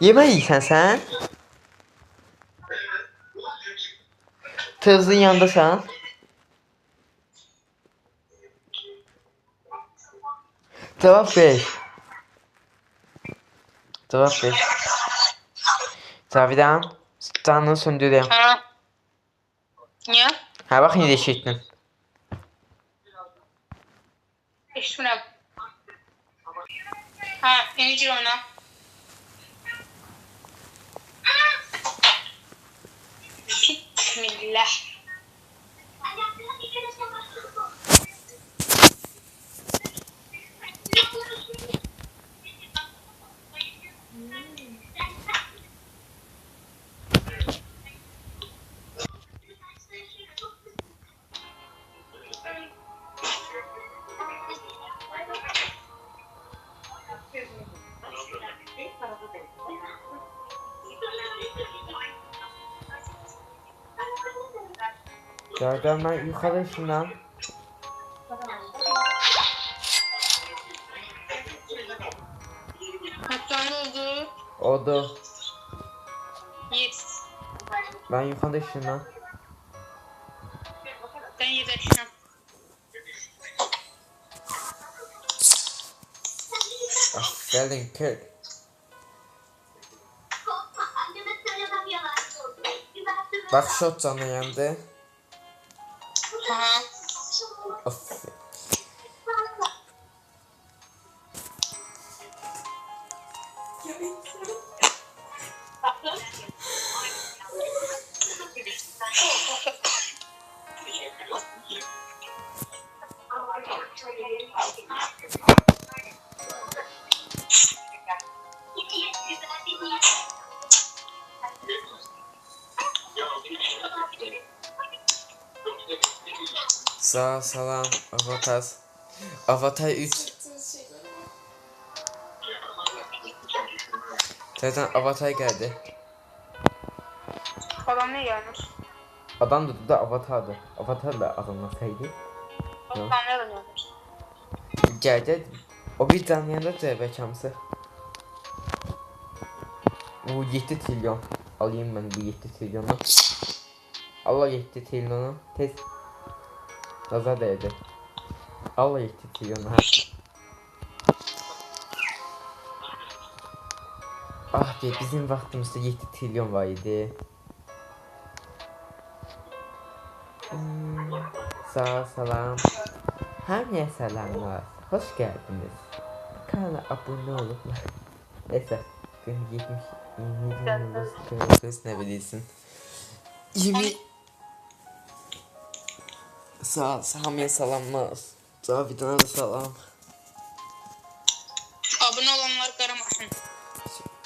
Yemek yiysen sen? Tızın yanındasan. Cevap ver. Cevap ver. Cavidan, canını söndüreyim. Ha. Niye? Ha bak yine eşittin. Eşitmirəm. Ha, yeni gir oyna. Bismillah. Cavidan ben yukarı şundan. Mutlu oldu. Oldu. Yes. Ben yukarı şundan. Ben yerleştim. Aferin kız. Bak shot canı yandı. Avatar. Avatar 3. Zaten Avatar geldi. Adam ne gelmiş? Adam da, da Avatar'dı. Avatar da adamlasaydı. Adam ne gelmiş? Geldi. O bir canlıyanında cevap çamsı. Bu 7 trilyon. Alayım ben bu 7 trilyonu. Allah 7 trilyonu. Tez. Nazar değdi. Allah 7 trilyonu. Ha. Ah be bizim vaktimizde 7 trilyon var idi. Hmm, sağ salam. Hamıya selamlar. Hoş geldiniz. Kanala abone olup Neyse. Ben 70 27 yıldız kırmızı ne bilirsin. 20 Sağ Samiye selamlar. Cavidan'a da selam. Abone olanlar karamasın.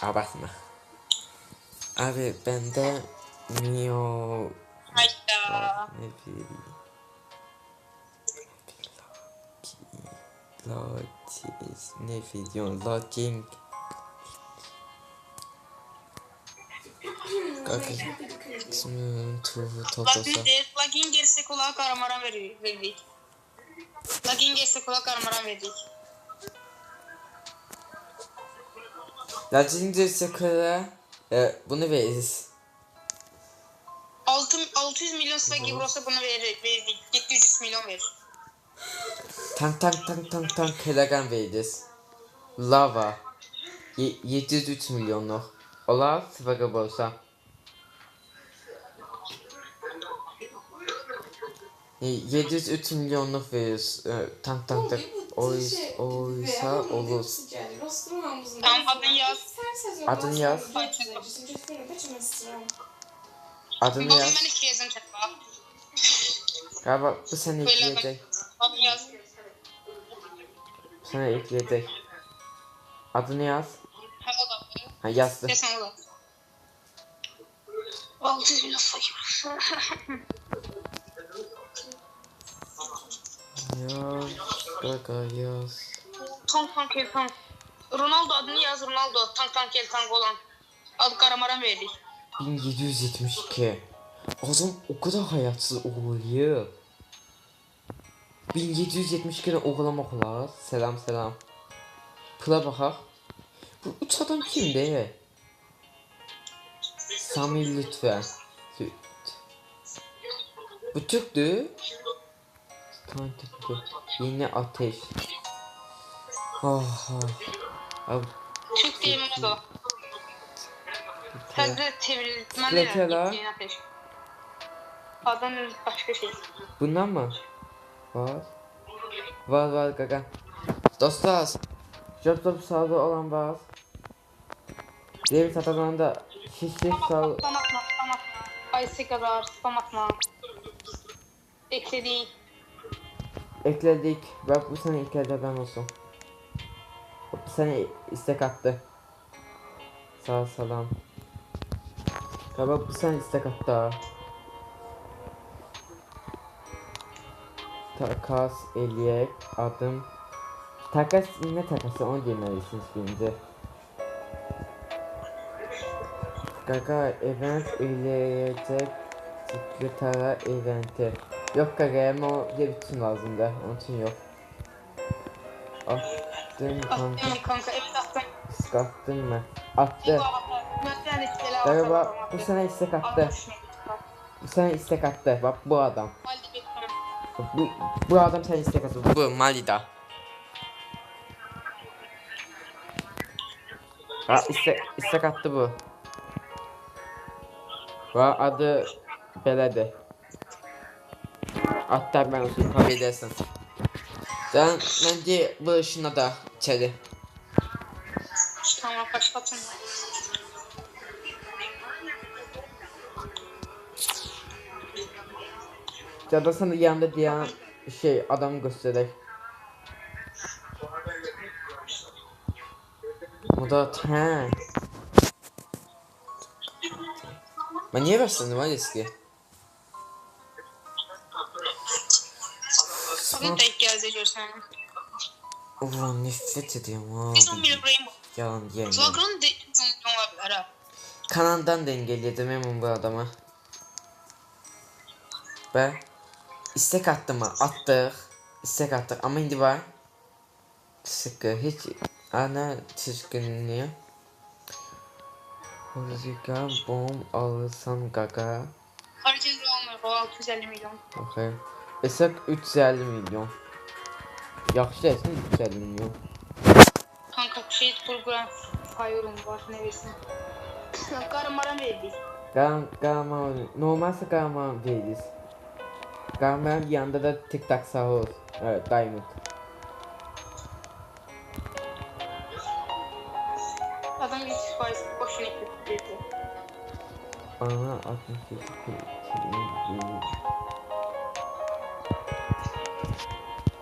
Abartma. Abi bende Mio Hayda. ne bileyim. Lotis ne video login Kanka ismi Tuğ Totosa de, lagin gerisi kulağa karamaran ver- verdik. Lagin gerisi kulağa karamaran verdik. Lacin Sakura e, bunu veririz 6, 600 milyon swag olsa bunu verir, verdik. 700 milyon verir. Tank tank tank tank tank Kelagan veririz Lava Ye 703 milyonluk Ola sıfır olsa 703 milyonluk veririz e, Tank tank tank Oys, oysa olur Tamam adını yaz. Adını yaz. Adını yaz. Galiba bu Böyle ekleyecek. Adını yaz. Sene ekleyecek. Adını yaz. Ha yazdı. Kesin o Yaz. Gaga yaz. Tank tank el tank. Ronaldo adını yaz Ronaldo. Tank tank el tank olan. Adı Karamaran verdik. 1772. Adam o kadar hayatsız oluyor. 1772'den oğlamaq olar. Selam selam. Pula baxaq. Bu üç adam kimdir? Samir lütfen. Lüt. Bu Türk'tü. Stan Türk'tü. Yeni ateş. Ah. Abi, Türk deyilmez o. Mən Skletə la. deyirəm. ateş. Adam başqa şey. Bundan mı? Var. Var var gaga. Dostlar. Job job sağda olan var. Diğer satadan da şişli sağ... atma, spam atma, spam Ekledik. Bak bu sene eklerden olsun. Bu sene istek attı. Sağ salam. Galiba bu sene istek attı ha. Takas eləyək adım. Takas ne takası onu deməlisiniz birinci. Gaga event eləyəcək sekretara eventi. Yok ama o diye bütün lazımdı. Onun için yok. Attım kanka. Attım kanka, attım. Mı? Attı. Galiba bu sene istek attı. Bu sene istek attı. Bak bu adam. Bu, bu adam sen istek attı. Bu Malida. Ha istek, istek attı bu. Va adı belədir. Hatta ben olsun kabul edersin. Sen bence bu ışına da içeri. Tamam, başlatın. Ya da sana yanında diyen şey adam göstererek. O da he. Ben niye başladım var eski? Bugün tek geldi görsen. Ulan nefret ediyorum Biz on abi. bir Rainbow. Yalan diyemem. Slogan de ha. Kanaldan dengeledim hemen bu adama. Ve istek attı mı? Attık. İstek attık ama indi var. Sıkı hiç ana çizginliği. Rüzgar bom alırsan gaga. O 650 milyon. Okey. Esek 350 milyon. Yaxşı desin 350 milyon. Kanka şey program fayyorum var ne bilsin. Karamaran verdik. Gam gama normalse gama değiliz. Gama yanında da tic tac sahur. Evet diamond. Adam 100 faiz boşuna ekledi. Ana 68 Yalan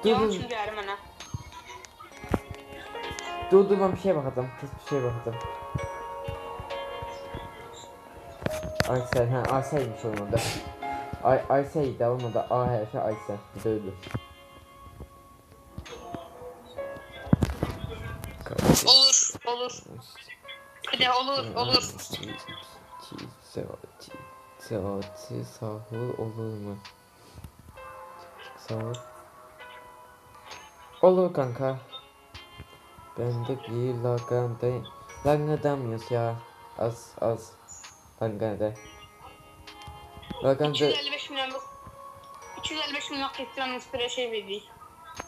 Dur çünkü dur dur dur ben bir şeye bakacağım. Kes bir şeye bakacağım. Aysel ha Aysel'miş olmadı. Ay Aysel de olmadı. A harfi Aysel. Böyle. Olur, olur. Hadi olur, olur. Saati, sahur olur mu? Sahur. Olur kanka. Ben de bir lagandayım. Lagadamıyoruz ya. Az az. Laganda. Laganda. 255 milyonluk 255 milyonluk ekranımız bir şey verdik.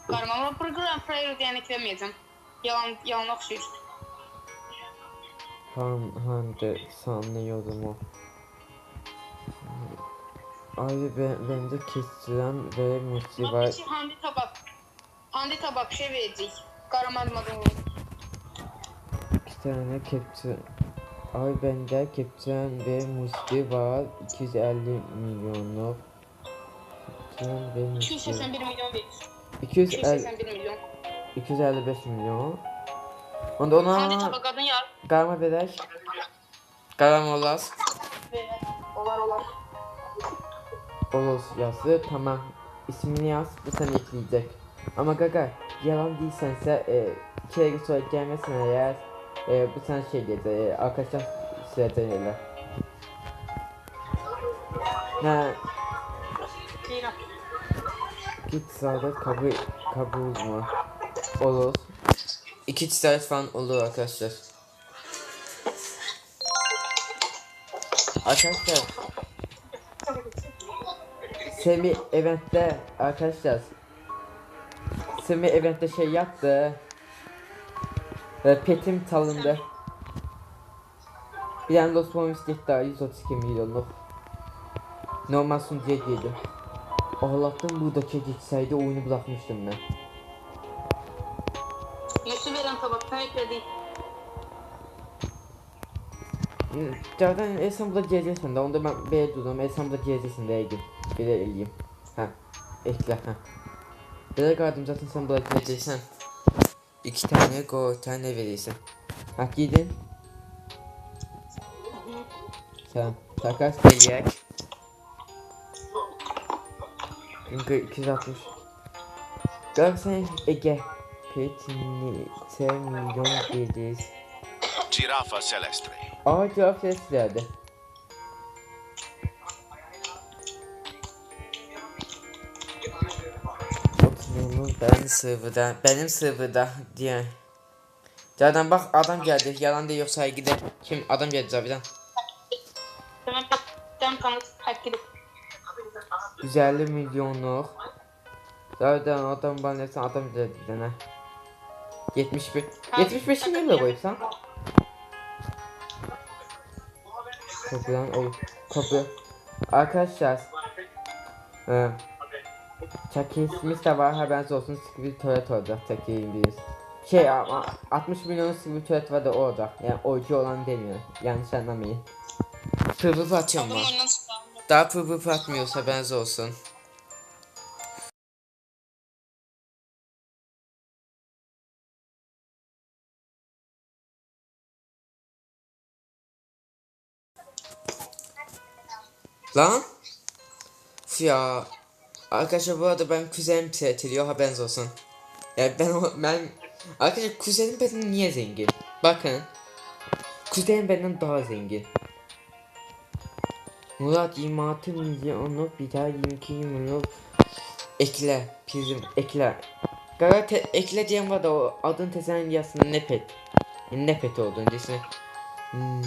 Karma ama program player diyen eklemeyeceğim. Yalan, yalan okşayır. Han hande sanıyorum o. Abi ben, bende kesilen ve multi var. Bak handi tabak. Handi tabak şey verecek. Karaman adamı. İki tane kepçe. Ay bende kepçen ve multi var. 250 milyonluk. Kepçen ve multi. 281 milyon verir. 250, 281 milyon. 255 milyon. Onda ona tabak adın yar. karma verək. Qaram olas. Olar olar. Olos yazı tamam. ismini yaz bu seni ekleyecek. Ama gaga yalan değilsense e, ay sonra gelmesin eğer e, bu sana şey gelecek e, arkadaşlar sürecekler. Ha Değilim. git sağda kabul kabul mu? Olur. İki saat falan olur arkadaşlar. Arkadaşlar Semi eventte arkadaşlar Semi eventte şey yaptı. Ve petim çalındı. Bir tane Los Bombs gitti 132 milyonluk. Normal sunucuya girdim. Allah'tan buradaki gitseydi oyunu bırakmıştım ben. Yüzü veren tabaktan ekledik. Zaten Esam burada geleceksin de. Onda ben B durdum. Esam burada geleceksin de Egin Bir de eleyim Ha ekle ha De gardım zaten sen burada geleceksin İki tane go tane verirsin. Ha gidin Tamam. Takas geliyor Çünkü 260 Galatasaray Ege. Petini milyon geliriz Girafa celestre. Aa cevap ses verdi. Ben serverda, benim serverda diye. Zaten bak adam geldi, yalan değil yok saygıda. Kim adam geldi gidip. 150 milyonluk. Zaten adam bana ne adam geldi bir tane. 71. 75'i nereye koysan? Kapıdan olur. Kapı. Arkadaşlar. Ee, Chucky de var haberiniz olsun bir tuvalet olacak Chucky'yi biz. Şey ama 60 milyon bir tuvalet var da o olacak. Yani oyuncu olan demiyor. Yanlış anlamayın. Pırpır atıyorum ben. Daha pırpır atmıyorsa haberiniz olsun. Lan? Ya arkadaşlar bu arada ben kuzenim ediliyor haberiniz olsun. Ya ben ben arkadaşlar kuzenim benden niye zengin? Bakın. Kuzenim benden daha zengin. Murat 26 milyonluk bir daha 22 milyonluk ekle prizm ekle. Gaga te, ekle diyen var da o adın teselin yazısında nepet. Nepet olduğunu diyesine.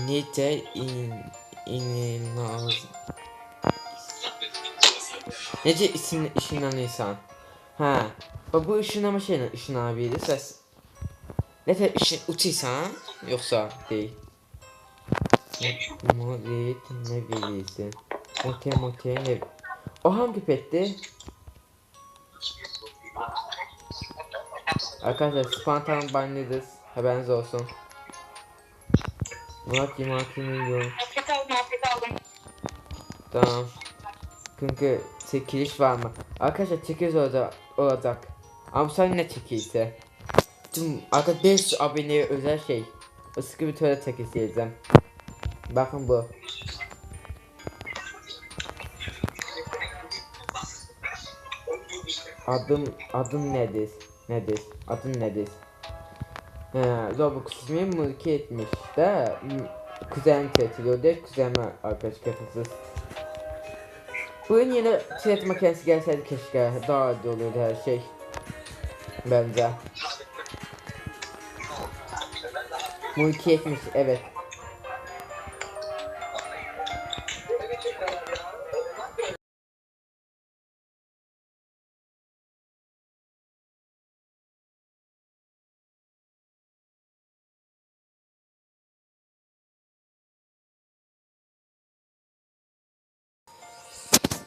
Nite in inanılmaz. Nece isim ışınlanan insan. Ha. Bak bu ışınlama şeyle ışınlanabilir ses. Nece ışın uçuysan yoksa değil. Morit ne verirsin? Mote mote ne? O hangi petti? Arkadaşlar spontan banlıyız. Haberiniz olsun. Murat 26 milyon. Tamam. Çünkü çekiliş var mı? Arkadaşlar çekiliş olacak. olacak. Ama sen ne çekilse? Tüm arkadaşlar 500 aboneye özel şey. Sıkı bir tuvalet çekilişi yapacağım. Bakın bu. Adım adım nedir? Nedir? Adın nedir? He, Robux ismi mülki etmiş de kuzen tetiliyor de kuzenime arkadaş katılsız. Bugün yine tiyaret makinesi gelseydi keşke daha iyi olurdu her şey. Bence. Mülki etmiş evet.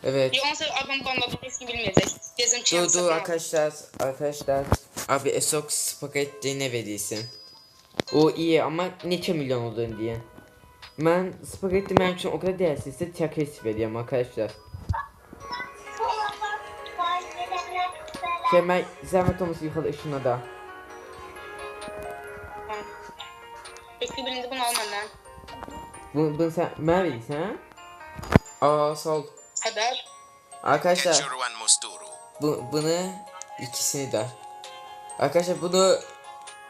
Evet. Bir 10 sene adam banladı eski bilmeyecek. Gezim Dur dur arkadaşlar arkadaşlar abi Esok spagetti ne verirsin? O iyi ama neçə milyon olduğunu diye. Ben spagetti benim için o kadar değersizse çakres veriyorum arkadaşlar. Şey ben zahmet olması yukarı ışına da. Eski bilindi bunu almam ben. Bunu, bunu sen ben verirsin ha? Aa sol. Haber. Arkadaşlar bu, bunu ikisini de. Arkadaşlar bunu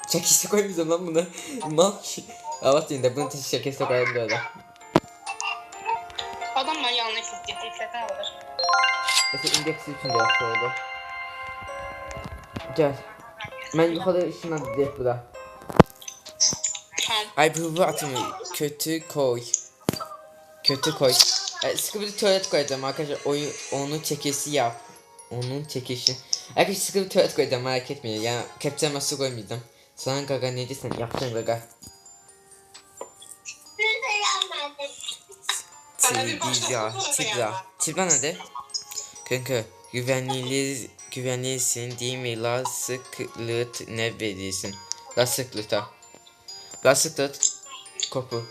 çekişe koymayacağım lan bunu. Mal. Evet yine bunu çekişe koyalım böyle. Adam ben yanlış hissettim. Zaten olur. Mesela indeksi için de yaptı oldu. Gel. Ben yukarı ışınladı direkt bura. Ay bu bu atımı kötü koy. Kötü koy. E, tuvalet koyacağım arkadaşlar. Oyun, onun çekisi yap. Onun çekişi. Arkadaşlar bir tuvalet koyacağım merak etmeyin. Yani kepçe nasıl koymayacağım. Sana gaga ne diysen yapacaksın gaga. Tibra. Tibra. Tibra nerede? Kanka güvenliği güvenlisin değil mi? La sıklıt ne verirsin? La sıklıta. La sıklıt. Kopu.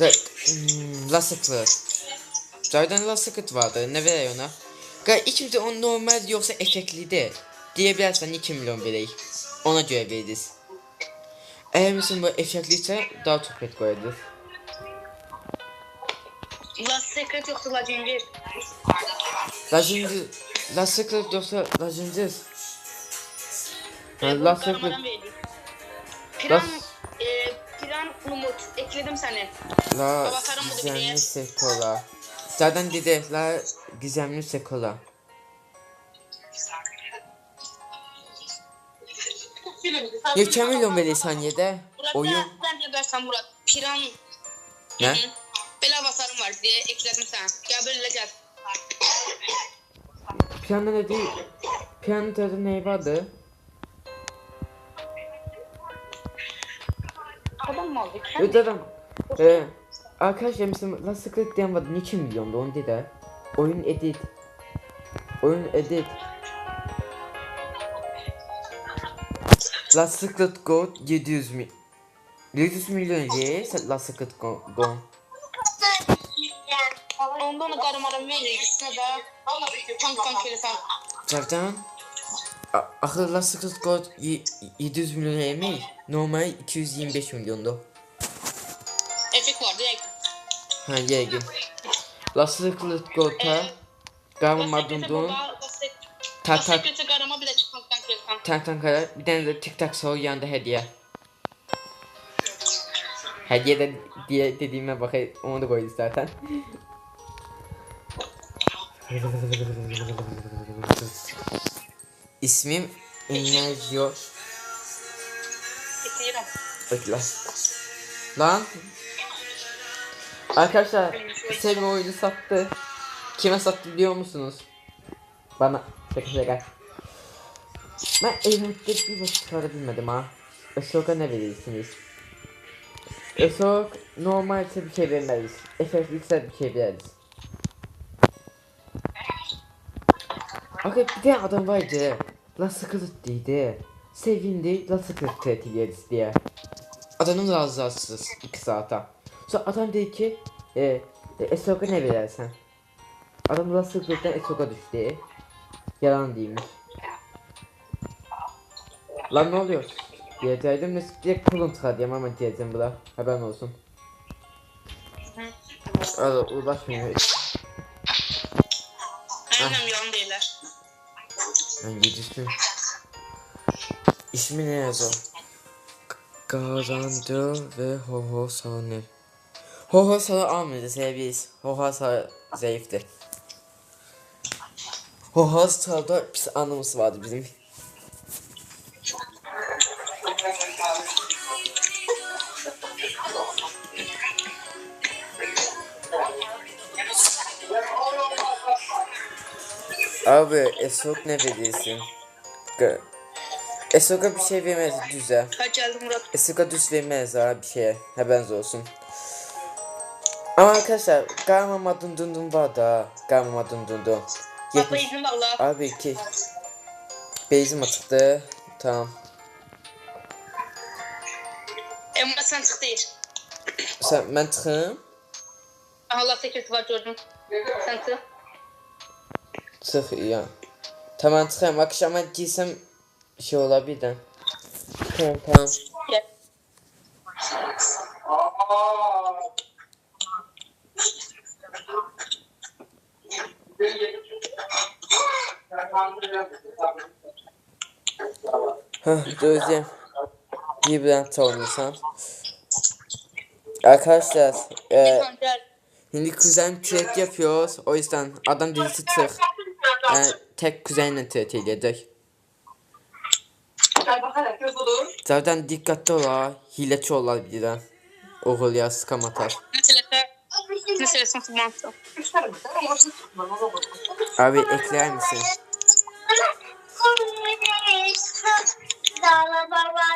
La, hmm, la sıklıt. Zaten la sıkıt vardı. Ne veriyor ona? Ga ikimiz de on normal yoksa efektli de. Diyebilirsen 2 milyon vereyim. Ona göre veririz. Eğer misin bu efektliyse daha çok pet koyarız. Last Secret yoksa La. Lazincir. La sıklıt yoksa lazincir. Ha, la sıklıt. Karmadan verdik. Piran, Las- e, Piran Umut. Ekledim seni. La da biliyor. sekola. Zaten dedi la gizemli sekola. Ya kaç milyon veriyor saniyede? Oyun. ben, de dersen Murat. Piran. Ne? Bela basarım var diye ekledim sana. Gel böyle gel. Piyano değil? Piyano tadı ne vardı? Adam mı aldık? Evet adam. Ee, arkadaşlar mesela La Secret diyen vardı. Niçin milyondu onu dedi. Oyun edit. Oyun edit. La Secret Gold 700 mi 700 milyon ye La Secret Go- Gold. Onda onu karımarım verir. Üstüne de tank tank telefon. Zaten A- Akıl La Secret Gold y- 700 milyon yemeği normal 225 milyondu. Ha yeğen. La Secret Gold'a Gama Madundun Tak tak. Tak tak kadar bir tane de tic tac soru yanında hediye. Hediye de diye dediğime bak onu da koydu zaten. İsmim Enerjio. Bitiriyorum. Bekle. Lan. Arkadaşlar Selim oyunu sattı. Kime sattı biliyor musunuz? Bana. Şaka şaka. Ben evlilikte bir vakit çıkarabilmedim ha. Esoka ne verirsiniz? Esok normalse bir şey vermeliyiz. Efektlikse bir şey veririz. Bakın bir tane adam vardı. La sıkılıt dedi. Sevindi la tehdit yeriz diye. Adamın razısız 2 saate. Sonra adam dedi ki e, e, Esoka ne verirsen? Adam la sıkılıttan Esoka düştü. Yalan değilmiş. Lan ne oluyor? Diyecektim de direkt kulun çıkardım ama diyeceğim buna. Haberin olsun. Öyle ulaşmıyor hiç. Aynen yalan değiller. Ben yediştim. İsmi ne yazıyor? Garandı ve Hoho Saner. Hoho Saner almıyordu sevgiyiz. Hoho Saner zayıftı. Hoho Saner'da pis anımız vardı bizim. Abi Esok ne verirsin? Gö- Esok'a bir şey vermez düze. Esok'a düz vermez ha bir şeye. Haberiniz olsun. Ama arkadaşlar Garmama dun dun dun var da. Garmama dun dun dun. Baba 70. izin valla. Abi ki. Beyzim atıktı. Tamam. Emre sen çık değil. Sen ben çıkayım. Allah sekreti var gördüm. Sen çık. Çık ya. Tamam çıkayım. Akşama giysem şey olabilir. Tamam tamam. Gel. Hah, Gözüm. Bir Bülent olmuşsan. Arkadaşlar, e, şimdi kuzen trade yapıyoruz. O yüzden adam dilisi tık. Yani tek kuzenle trade edecek. Zaten dikkatli ol ha. Hileci olabilir ha. Oğul ya sıkam atar. Meselesi tutmazsa. Abi ekler misin?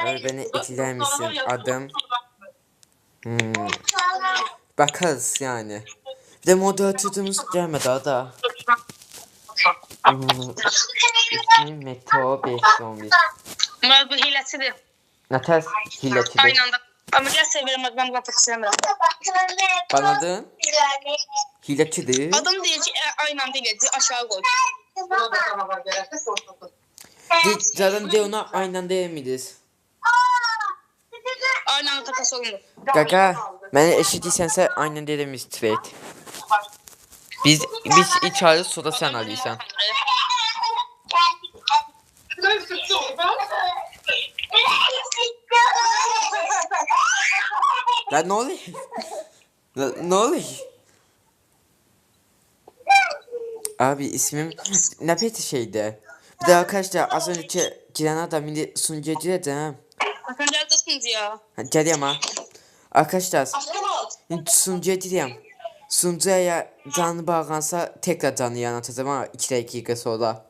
Abi beni ekler misin? Adım. Hmm. Bakarız yani. Bir de moderatörümüz gelmedi daha da. Hmm. İsmi Meteo 511. Ama bu hilesidir. Ne ters hilecidir. Aynı anda. Gel severim ben atak istemiyorum. Anladın? Hilecidir. Adam diyecek e, aynı anda geldi aşağı koy. Zaten de ona anda yemeyeceğiz. Aynı anda takas olundu. Gaga, beni eşitliysense aynen dediğimiz trade. Biz biz iç alırız sonra sen alırsan. Lan ne oluyor? Lan ne oluyor? Abi ismim ne peki şeydi? Bir de arkadaşlar az önce giren adam şimdi sunucuya girdi ha. Bakın neredesiniz ya? Ha, Geliyorum ha. Arkadaşlar sunucuya gireyim. Sunucuya canlı bağlansa tekrar canlı yanatacağım ama 2 dakika sonra.